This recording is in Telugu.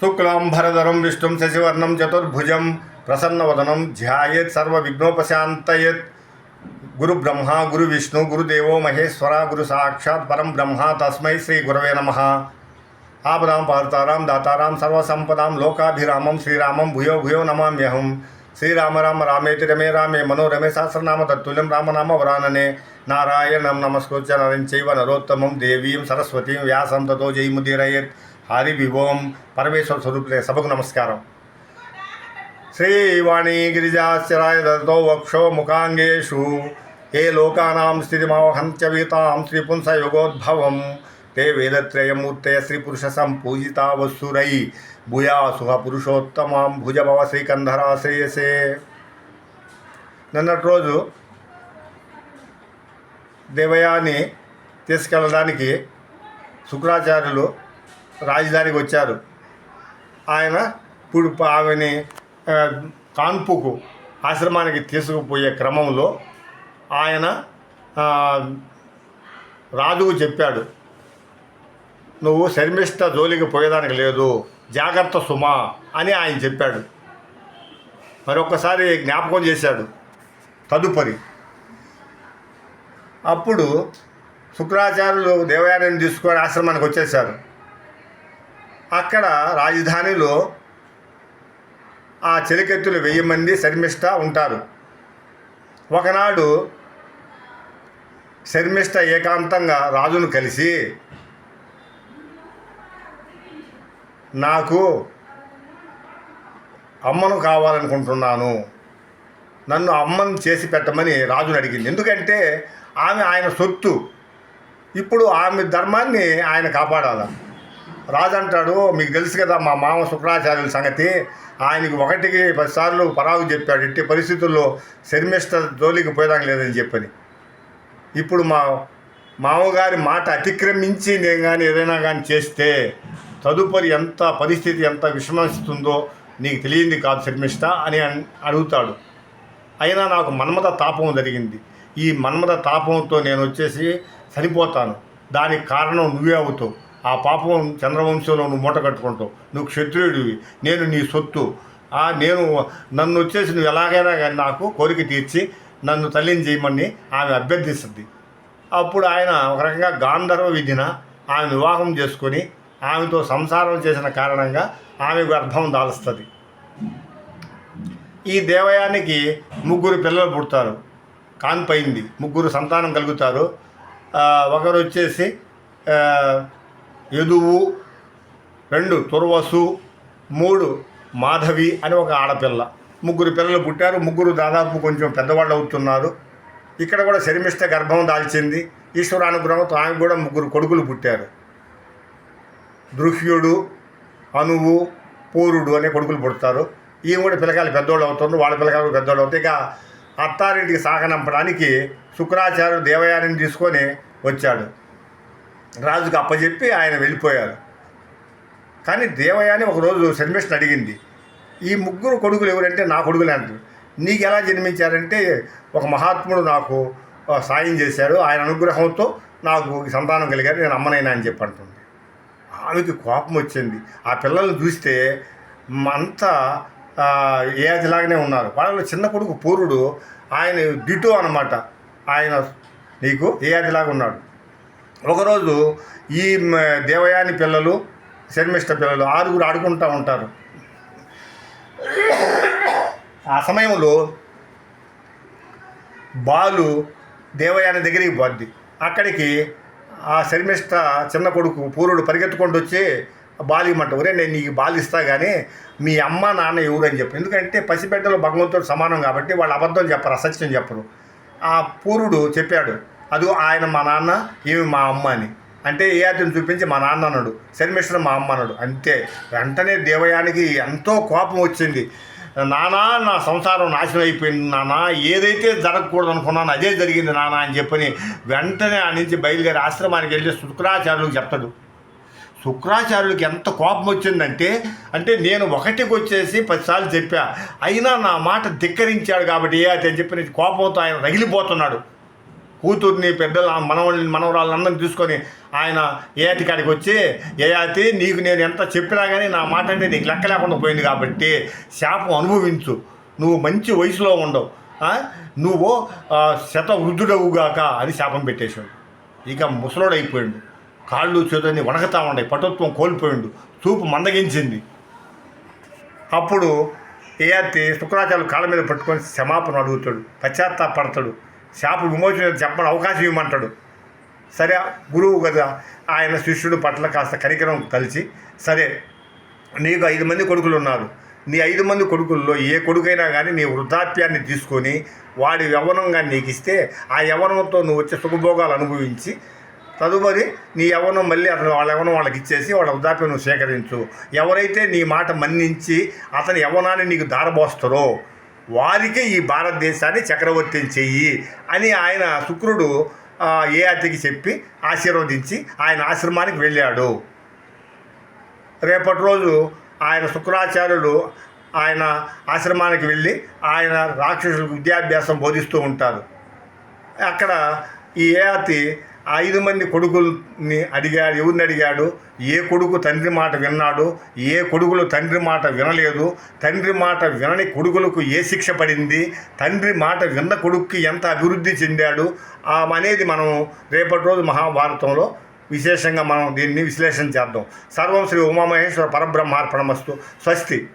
शुक्लं ध्यात सर्व विघ्नोपात गुरु ब्रह्मा गुरु विष्णु गुरु देवो महेश्वरा गुरु साक्षात परम ब्रह्मा तस्मै श्रीगुरवे नम। आपदा पार्तारां, दातारां सर्वसंपदा लोकाभिरामं, श्रीरामं, भूयो भूयो नमाम्यहम श्रीराम, राम, रामे रमे रामे मनोरमे सहस्रनाम तत्तुल्यं रामनाम वरानने। नारायणं नमस्कृत्य नरं चैव नरोत्तमं देवीं सरस्वतीं व्यासं ततो जयमुदीरयेत्। సరస్వతీం వ్యాసం హరి విభోం పరమేశ్వర స్వరూపులే సభకు నమస్కారం. శ్రీవాణి గిరిజాశ్చరాయ దత్తో వక్షో ముఖాంగేషు. ఏ లోకానాం స్థితిమవహంత్య వీతాం శ్రీపుంసయుగోద్భవం. తే వేదత్రయమూర్తయ శ్రీపురుష సంపూజితా వసురై భూయాసుహ పురుషోత్తమాం భుజభవ శ్రీకంధరాశ్రేయసే నిన్నటి రోజు దేవయాన్ని తీసుకెళ్ళడానికి శుక్రాచార్యులు రాజధానికి వచ్చారు. ఆయన ఇప్పుడు ఆమెని కాన్పుకు ఆశ్రమానికి తీసుకుపోయే క్రమంలో ఆయన రాజుకు చెప్పాడు నువ్వు శర్మిష్ట జోలికి పోయేదానికి లేదు జాగ్రత్త సుమా అని ఆయన చెప్పాడు. మరొకసారి జ్ఞాపకం చేశాడు తదుపరి. అప్పుడు శుక్రాచార్యులు దేవయానిని తీసుకొని ఆశ్రమానికి వచ్చేసారు అక్కడ రాజధానిలో ఆ చెలికెత్తులు వెయ్యి మంది శర్మిష్ట ఉంటారు. ఒకనాడు శర్మిష్ట ఏకాంతంగా రాజును కలిసి నాకు అమ్మను కావాలనుకుంటున్నాను. నన్ను అమ్మను చేసి పెట్టమని రాజుని అడిగింది. ఎందుకంటే ఆమె ఆయన సొత్తు. ఇప్పుడు ఆమె ధర్మాన్ని ఆయన కాపాడాలి? రాజు అంటాడు మీకు తెలుసు కదా మా మామ శుక్రాచార్యుల సంగతి. ఆయనకి ఒకటికి పదిసార్లు పరాగు చెప్పాడు. ఇట్టి పరిస్థితుల్లో శర్మిష్ట జోలికి పోయేదాం లేదని చెప్పని. ఇప్పుడు మా మామగారి మాట అతిక్రమించి నేను కానీ ఏదైనా కానీ చేస్తే తదుపరి ఎంత పరిస్థితి ఎంత విషమిస్తుందో నీకు తెలియంది కాదు శర్మిష్ట అని అన్- అడుగుతాడు. అయినా నాకు మన్మథ తాపం జరిగింది. ఈ మన్మథ తాపంతో నేను వచ్చేసి చనిపోతాను. దానికి కారణం నువ్వే అవుతావు. ఆ పాపం చంద్రవంశంలో నువ్వు మూట కట్టుకుంటావు. నువ్వు క్షత్రియుడివి. నేను నీ సొత్తు. ఆ నేను నన్ను వచ్చేసి నువ్వు ఎలాగైనా కానీ నాకు కోరిక తీర్చి నన్ను తల్లిని చేయమని ఆమె అభ్యర్థిస్తుంది. అప్పుడు ఆయన ఒక రకంగా గాంధర్వ విధిన ఆమె వివాహం చేసుకొని ఆమెతో సంసారం చేసిన కారణంగా ఆమె గర్భం దాలుస్తుంది. ఈ దేవయానికి ముగ్గురు పిల్లలు పుడతారు. కాన్పైంది ముగ్గురు సంతానం కలుగుతారు. ఒకరు వచ్చేసి యదువు రెండు తుర్వసు మూడు మాధవి అని ఒక ఆడపిల్ల. ముగ్గురు పిల్లలు పుట్టారు. ముగ్గురు దాదాపు కొంచెం పెద్దవాళ్ళు అవుతున్నారు. ఇక్కడ కూడా శర్మిష్ట గర్భం దాల్చింది. ఈశ్వరానుగ్రహంతో ఆమె కూడా ముగ్గురు కొడుకులు పుట్టారు. దృహ్యుడు అనువు పూరుడు అనే కొడుకులు పుడతారు. ఈమె కూడా పిల్లకాయలు పెద్దోళ్ళు అవుతున్నారు వాళ్ళ పిల్లకాయలు పెద్దోళ్ళు అవుతారు. ఇక అత్తారింటికి సాగనంపడానికి శుక్రాచార్యుడు దేవయానిని తీసుకొని వచ్చాడు. రాజుకు అప్పచెప్పి ఆయన వెళ్ళిపోయారు. కానీ దేవయాని ఒకరోజు శర్మిష్ఠని అడిగింది ఈ ముగ్గురు కొడుకులు ఎవరంటే నా కొడుకులే అంటారు నీకు ఎలా జన్మించారంటే ఒక మహాత్ముడు నాకు సాయం చేశాడు ఆయన అనుగ్రహంతో నాకు సంతానం కలిగారు నేను అమ్మనైనా అని చెప్పి అంటుంది. ఆమెకి కోపం వచ్చింది. ఆ పిల్లల్ని చూస్తే అంతా ఆ, ఉన్నారు. వాళ్ళలో చిన్న కొడుకు పూర్వుడు ఆయన డిటో అనమాట ఆయన నీకు ఏ అదిలాగా ఉన్నాడు? ఒకరోజు ఈ దేవయాని పిల్లలు శర్మిష్ట పిల్లలు ఆరుగురు ఆడుకుంటూ ఉంటారు. ఆ సమయంలో బాలు దేవయాని దగ్గరికి పోద్ది. అక్కడికి ఆ శర్మిష్ట చిన్న కొడుకు పూరుడు పరిగెత్తుకుంటూ వచ్చి బాలు ఇమ్మంట ఒరే నేను నీకు బాలు ఇస్తా కానీ మీ అమ్మ నాన్న ఎవరు? అని చెప్పు. ఎందుకంటే పసిబిడ్డలు భగవంతుడు సమానం కాబట్టి వాళ్ళు అబద్ధం చెప్పరు అసత్యం చెప్పరు. ఆ పూరుడు చెప్పాడు అదో ఆయన మా నాన్న ఈమె మా అమ్మ అని. అంటే ఏ అతను చూపించి మా నాన్న అన్నాడు. శర్మిష్ఠుడు మా అమ్మ అన్నాడు. అంతే వెంటనే దేవయానికి ఎంతో కోపం వచ్చింది. నానా నా సంసారం నాశనం అయిపోయింది నాన్న ఏదైతే జరగకూడదు అనుకున్నాను అదే జరిగింది నాన్న అని చెప్పని వెంటనే ఆ నుంచి బయలుదేరి ఆశ్రమానికి వెళ్ళి శుక్రాచార్యులకు చెప్తాడు. శుక్రాచార్యులకి ఎంత కోపం వచ్చిందంటే అంటే నేను ఒకటికి వచ్చేసి పదిసార్లు చెప్పా. అయినా నా మాట ధిక్కరించాడు కాబట్టి ఏ అని చెప్పి కోపంతో ఆయన రగిలిపోతున్నాడు. కూతుర్ని పెద్దల మనవాళ్ళని మనవరాళ్ళని తీసుకొని ఆయన ఏటికాడికి వచ్చి ఏయాతి నీకు నేను ఎంత చెప్పినా కానీ నా మాట అంటే నీకు లెక్క లేకుండా పోయింది కాబట్టి శాపం అనుభవించు. నువ్వు మంచి వయసులో ఉండవు. నువ్వు శతవృద్ధుడవుగాక శత వృద్ధుడవుగాక అని శాపం పెట్టేశాడు. ఇక ముసలోడైపోయాడు. కాళ్ళు చేతులని వణకతా ఉన్నాయి. పటుత్వం కోల్పోయిండు. చూపు మందగించింది. అప్పుడు ఏయాతి శుక్రాచార్యులు కాళ్ళ మీద పట్టుకొని క్షమాపణ అడుగుతాడు. పశ్చాత్తాపడతాడు శాప విమోచన చెప్పని అవకాశం ఇవ్వమంటాడు. సరే గురువు కదా ఆయన శిష్యుడు పట్ల కాస్త కనికరం కలిసి సరే నీకు ఐదు మంది కొడుకులు ఉన్నారు నీ ఐదు మంది కొడుకుల్లో ఏ కొడుకైనా కానీ నీ వృద్ధాప్యాన్ని తీసుకొని వాడి యవ్వనంగా నీకు ఇస్తే ఆ యవ్వనంతో నువ్వు వచ్చే సుఖభోగాలు అనుభవించి తదుపరి నీ యవ్వనం మళ్ళీ అతను వాళ్ళ యవ్వనం వాళ్ళకి ఇచ్చేసి వాళ్ళ వృద్ధాప్యం నువ్వు సేకరించు ఎవరైతే నీ మాట మన్నించి అతని యవ్వనాన్ని నీకు దారబోస్తారో వారికే ఈ భారతదేశాన్ని చక్రవర్తిని చెయ్యి అని ఆయన శుక్రుడు ఏ అతికి చెప్పి ఆశీర్వదించి ఆయన ఆశ్రమానికి వెళ్ళాడు. రేపటి రోజు ఆయన శుక్రాచార్యులు ఆయన ఆశ్రమానికి వెళ్ళి ఆయన రాక్షసులకు విద్యాభ్యాసం బోధిస్తూ ఉంటారు. అక్కడ ఈ ఏఆతి ఐదు మంది కొడుకుల్ని అడిగాడు ఎవరిని అడిగాడు? ఏ కొడుకు తండ్రి మాట విన్నాడు? ఏ కొడుకులు తండ్రి మాట వినలేదు? తండ్రి మాట వినని కొడుకులకు ఏ శిక్ష పడింది? తండ్రి మాట విన్న కొడుక్కి ఎంత అభివృద్ధి చెందాడు? అనేది మనం రేపటి రోజు మహాభారతంలో విశేషంగా మనం దీన్ని విశ్లేషణ చేద్దాం. సర్వం శ్రీ ఉమామహేశ్వర పరబ్రహ్మార్పణమస్తు. స్వస్తి.